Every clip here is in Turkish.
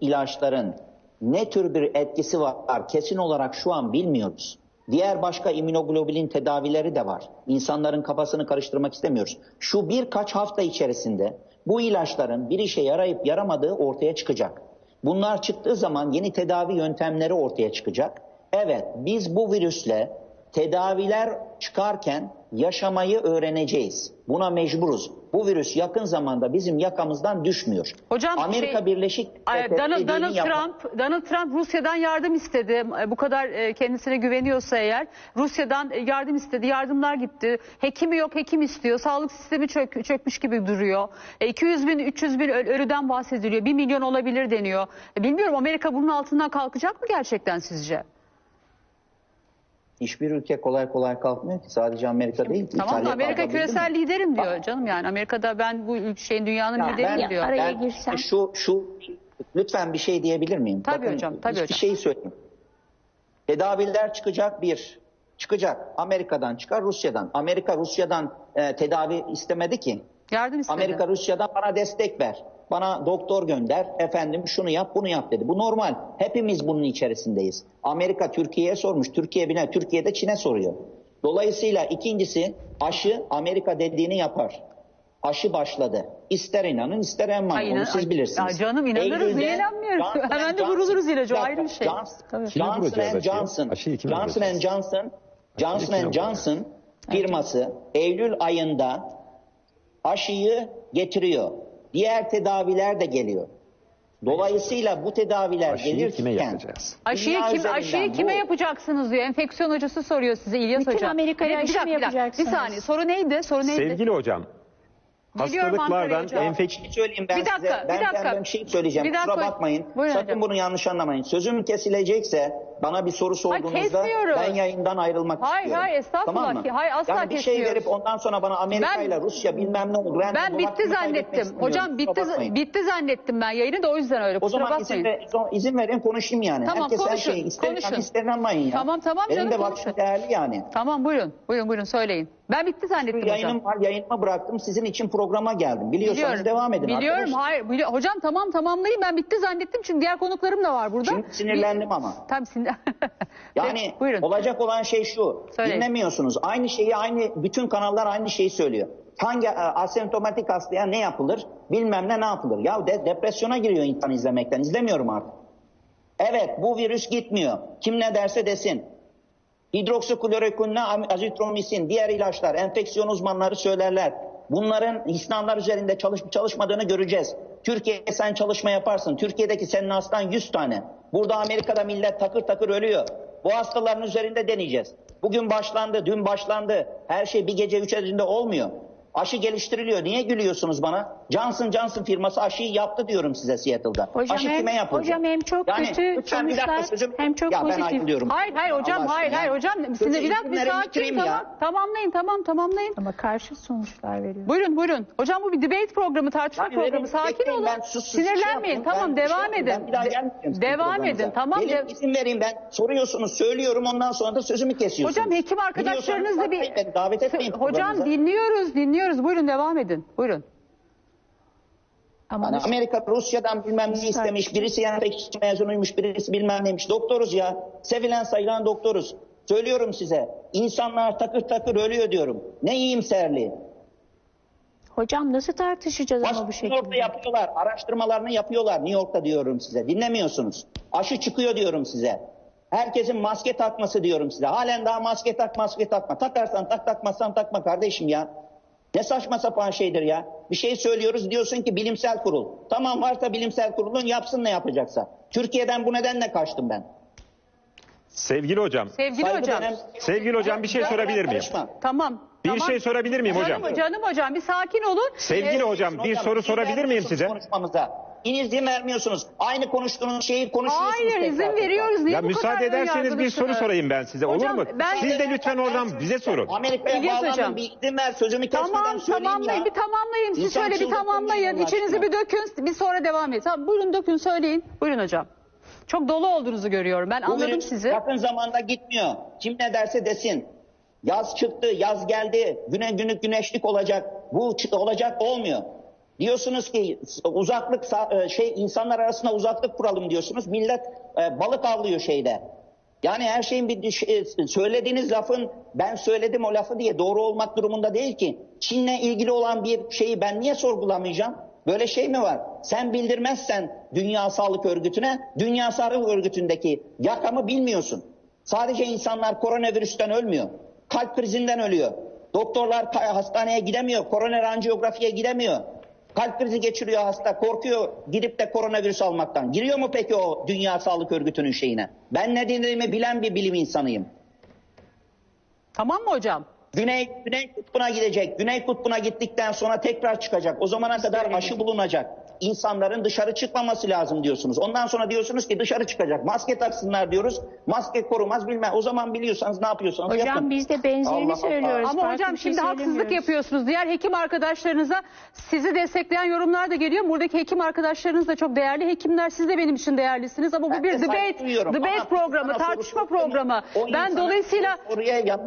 ilaçların ne tür bir etkisi var kesin olarak şu an bilmiyoruz. Diğer başka immünoglobulin tedavileri de var. İnsanların kafasını karıştırmak istemiyoruz. Şu birkaç hafta içerisinde bu ilaçların bir işe yarayıp yaramadığı ortaya çıkacak. Bunlar çıktığı zaman yeni tedavi yöntemleri ortaya çıkacak. Evet biz bu virüsle tedaviler çıkarken yaşamayı öğreneceğiz. Buna mecburuz. Bu virüs yakın zamanda bizim yakamızdan düşmüyor. Hocam, Amerika şey- Birleşik Devletleri Donald, yapar. Trump Donald Trump Rusya'dan yardım istedi. E, Bu kadar e, kendisine güveniyorsa eğer Rusya'dan e, yardım istedi. Yardımlar gitti. Hekimi yok, hekim istiyor. Sağlık sistemi çök, çökmüş gibi duruyor. E, 200 bin, 300 bin ölüden bahsediliyor. 1 milyon olabilir deniyor. Bilmiyorum Amerika bunun altından kalkacak mı gerçekten sizce? Hiçbir ülke kolay kolay kalkmıyor ki. Sadece Amerika değil. Tamam da İtalya Amerika kalkabilir mi? küresel liderim diyor canım yani. Amerika'da ben bu şeyin dünyanın Ya lideriyim ben, diyor. araya ben girsem. şu şu lütfen bir şey diyebilir miyim? Tabii hocam, tabii bir hocam. şey söyleyeyim. Tedaviler çıkacak bir. Çıkacak. Amerika'dan çıkar, Rusya'dan. Amerika Rusya'dan e, tedavi istemedi ki. Yardım istedi. Amerika Rusya'dan bana destek ver. Bana doktor gönder. Efendim şunu yap, bunu yap dedi. Bu normal. Hepimiz bunun içerisindeyiz. Amerika Türkiye'ye sormuş. Türkiye bile Türkiye'de Çin'e soruyor. Dolayısıyla ikincisi aşı Amerika dediğini yapar. Aşı başladı. İster inanın ister inanmayın. Ay, Onu siz bilirsiniz. ya canım inanırız, Eylül'de niye inanmıyoruz? Johnson Hemen de vuruluruz ilacı, ayrı bir şey. Johnson, Johnson? Johnson, Johnson? Johnson, Johnson Johnson firması Eylül ayında aşıyı getiriyor. Diğer tedaviler de geliyor. Dolayısıyla bu tedaviler Aşıyı gelirken kime yapacağız? Aşıyı, dünya kim, üzerinden aşıyı kime bu- yapacaksınız diyor. Enfeksiyon hocası soruyor size İlyas Bütün Hoca. Amerika'ya Bir- bir aşı dakika, mı bir dakika. yapacaksınız? Bir saniye soru neydi? Soru neydi? Sevgili hocam, Biliyorum Ankara'ya hastalıklardan hocam. enfeksiyon Bir şey söyleyeyim ben Bir dakika, size. bir Ben, dakika. ben, ben bir şey söyleyeceğim. Bir dakika. Kusura bakmayın. Buyurun Sakın hocam. bunu yanlış anlamayın. Sözüm kesilecekse bana bir soru sorduğunuzda kesmiyoruz. ben yayından ayrılmak Hayır, istiyorum. hayır, estağfurullah Tamam mı? ki- hayır, asla yani bir şey kesmiyoruz. verip ondan sonra bana Amerika Ben- ile Rusya bilmem ne oldu. Ben random bitti kaybetmek zannettim. istemiyorum. Hocam bitti bakmayın. bitti zannettim ben yayını da o yüzden öyle. O Kusura zaman izin, bakmayın. ver, izin verin konuşayım yani. Tamam, Herkes her konuşun, şeyi ister, konuşun. inanmayın ya. Tamam, tamam Benim canım, de konuşun. vaktim değerli yani. Tamam buyurun. Buyurun buyurun söyleyin. Ben bitti zannettim hocam. Yayınım var, yayınımı bıraktım. Sizin için programa geldim. Biliyorsanız Biliyorum. devam edin Biliyorum. arkadaşlar. Hayır. bili- hocam tamam tamamlayın. Ben bitti zannettim çünkü diğer konuklarım da var burada. Şimdi sinirlendim ama. Tam sinir. Yani Peki, buyurun. olacak olan şey şu. Söyleyin. Dinlemiyorsunuz. Aynı şeyi aynı bütün kanallar aynı şeyi söylüyor. Hangi e, asemptomatik hastaya ne yapılır? Bilmem ne ne yapılır? Ya de, depresyona giriyor insan izlemekten. İzlemiyorum artık. Evet bu virüs gitmiyor. Kim ne derse desin. Hidroksikloroquinle azitromisin, diğer ilaçlar, enfeksiyon uzmanları söylerler. Bunların insanlar üzerinde çalışıp çalışmadığını göreceğiz. Türkiye'de sen çalışma yaparsın. Türkiye'deki senin hastan 100 tane. Burada Amerika'da millet takır takır ölüyor. Bu hastaların üzerinde deneyeceğiz. Bugün başlandı, dün başlandı. Her şey bir gece üç elinde olmuyor. Aşı geliştiriliyor. Niye gülüyorsunuz bana? Johnson Johnson firması aşıyı yaptı diyorum size Seattle'da. Hocam Aşı hem- kime yapılacak? hocam hem çok kötü lütfen bir dakika sonuçlar, sözüm- hem çok ya ben pozitif. ayrılıyorum. Hayır hayır hocam Allah hayır hayır ya. hocam. Size bir dakika sakin tamam. ya. Tamamlayın tamam tamamlayın. Ama karşı sonuçlar veriyor. Buyurun buyurun. Hocam bu bir debate programı, tartışma Yani programı. verin, Sakin olun. ben sus- sus- Sinirlenmeyin. şey tamam ben şey devam yapayım, edin. ben bir daha gelmeyeceğim devam edin. Tamam. De- izin verin ben soruyorsunuz söylüyorum ondan sonra da sözümü kesiyorsunuz. Hocam hekim arkadaşlarınızla bir davet etmeyin Hocam programınıza. dinliyoruz dinliyoruz. Buyurun devam edin. Buyurun. Ama Hani nasıl- Amerika Rusya'dan bilmem ne istemiş. Birisi enfeksiyon mezunuymuş, birisi bilmem neymiş. Doktoruz ya. Sevilen sayılan doktoruz. Söylüyorum size. İnsanlar takır takır ölüyor diyorum. Ne iyimserliği. hocam nasıl tartışacağız ama bu New York'ta şekilde? yapıyorlar. Araştırmalarını yapıyorlar New York'ta diyorum size. Dinlemiyorsunuz. Aşı çıkıyor diyorum size. Herkesin maske takması diyorum size. Halen daha maske tak maske takma. Takarsan tak takmazsan takma kardeşim ya. Ne saçma sapan şeydir ya. Bir şey söylüyoruz diyorsun ki bilimsel kurul. Tamam varsa bilimsel kurulun yapsın ne yapacaksa. Türkiye'den bu nedenle kaçtım ben. sevgili hocam, Sevgili Saygı hocam. dönem- sevgili hocam bir şey sorabilir miyim? Karışma. Tamam. Bir tamam. şey sorabilir miyim hocam? Canım, canım hocam bir sakin olun. Sevgili Ee, hocam bir Hocam, soru sorabilir miyim size? Konuşmamıza. İzin vermiyorsunuz. Aynı konuştuğunuz şeyi konuşuyorsunuz. Hayır tekrar izin tekrar. veriyoruz. Niye Ya bu müsaade kadar ederseniz bir soru sorayım ben size olur Hocam, mu? ben- Siz de lütfen oradan bize sorun. Amerika'ya hocam. bir izin ver sözümü kesmeden Tamam söyleyeyim tamamlayın ya. bir tamamlayın. Siz şöyle bir tamamlayın. İçinizi bir dökün. Bir sonra devam edin. Tamam, buyurun dökün söyleyin. Buyurun hocam. Çok dolu olduğunuzu görüyorum. Ben Bu anladım sizi. yakın zamanda gitmiyor. Kim ne derse desin. Yaz çıktı, yaz geldi. Güne günlük güneşlik olacak. Bu olacak olmuyor. Diyorsunuz ki uzaklık e, şey insanlar arasında uzaklık kuralım diyorsunuz. Millet e, balık avlıyor şeyde. Yani her şeyin bir şey- söylediğiniz lafın ben söyledim o lafı diye doğru olmak durumunda değil ki. Çin'le ilgili olan bir şeyi ben niye sorgulamayacağım? Böyle şey mi var? Sen bildirmezsen Dünya Sağlık Örgütü'ne, Dünya Sağlık Örgütü'ndeki yakamı bilmiyorsun. Sadece insanlar koronavirüsten ölmüyor. Kalp krizinden ölüyor. Doktorlar hastaneye gidemiyor. Koroner anjiyografiye gidemiyor. Kalp krizi geçiriyor hasta. Korkuyor gidip de koronavirüs almaktan. Giriyor mu peki o Dünya Sağlık Örgütü'nün şeyine? Ben ne dediğimi bilen bir bilim insanıyım. Tamam mı hocam? Güney, Güney Kutbu'na gidecek. Güney Kutbu'na gittikten sonra tekrar çıkacak. O zamana kadar aşı bulunacak. İnsanların dışarı çıkmaması lazım diyorsunuz. Ondan sonra diyorsunuz ki dışarı çıkacak. Maske taksınlar diyoruz. Maske korumaz bilmem. O zaman biliyorsanız ne yapıyorsanız Hocam yapın. biz de benzerini Allah Allah. söylüyoruz. Ama Farklı hocam şey şimdi haksızlık yapıyorsunuz. Diğer hekim arkadaşlarınıza sizi destekleyen yorumlar da geliyor. Buradaki hekim arkadaşlarınız da çok değerli hekimler. Siz de benim için değerlisiniz ama bu Ben bir debate, duyuyorum. debate Ama programı, tartışma programı. Ben dolayısıyla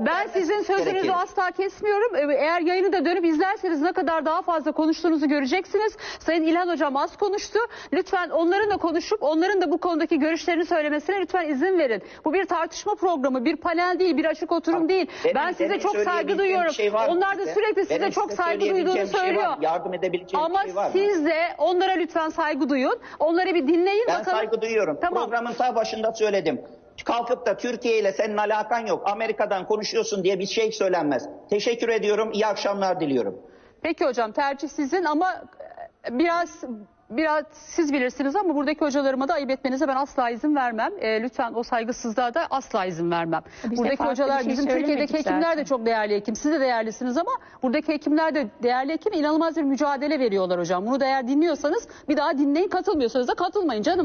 ben sizin sözünüzü asla kesmiyorum. Eğer yayını da dönüp izlerseniz ne kadar daha fazla konuştuğunuzu göreceksiniz. Sayın İlhan Hocam az konuştu. Lütfen onların da konuşup onların da bu konudaki görüşlerini söylemesine lütfen izin verin. Bu bir tartışma programı, bir panel değil, bir açık oturum değil. Benim- ben size benim çok saygı duyuyorum. şey Onlar da size? sürekli size Benim çok size saygı duyduğunu şey söylüyor. var? Yardım edebileceğim Ama şey var mı? siz de onlara lütfen saygı duyun. Onları bir dinleyin Ben bakalım. saygı duyuyorum. Tamam. Programın ta başında söyledim. Kalkıp da Türkiye ile senin alakan yok. Amerika'dan konuşuyorsun diye bir şey söylenmez. Teşekkür ediyorum. İyi akşamlar diliyorum. Peki hocam tercih sizin ama biraz biraz siz bilirsiniz ama buradaki hocalarıma da ayıp etmenize ben asla izin vermem. E, lütfen o saygısızlığa da asla izin vermem. De buradaki hocalar bir şey bizim Türkiye'deki hekimler zaten. de çok değerli hekim. Siz de değerlisiniz ama buradaki hekimler de değerli hekim inanılmaz bir mücadele veriyorlar hocam. Bunu da eğer dinliyorsanız bir daha dinleyin katılmıyorsanız da katılmayın canım.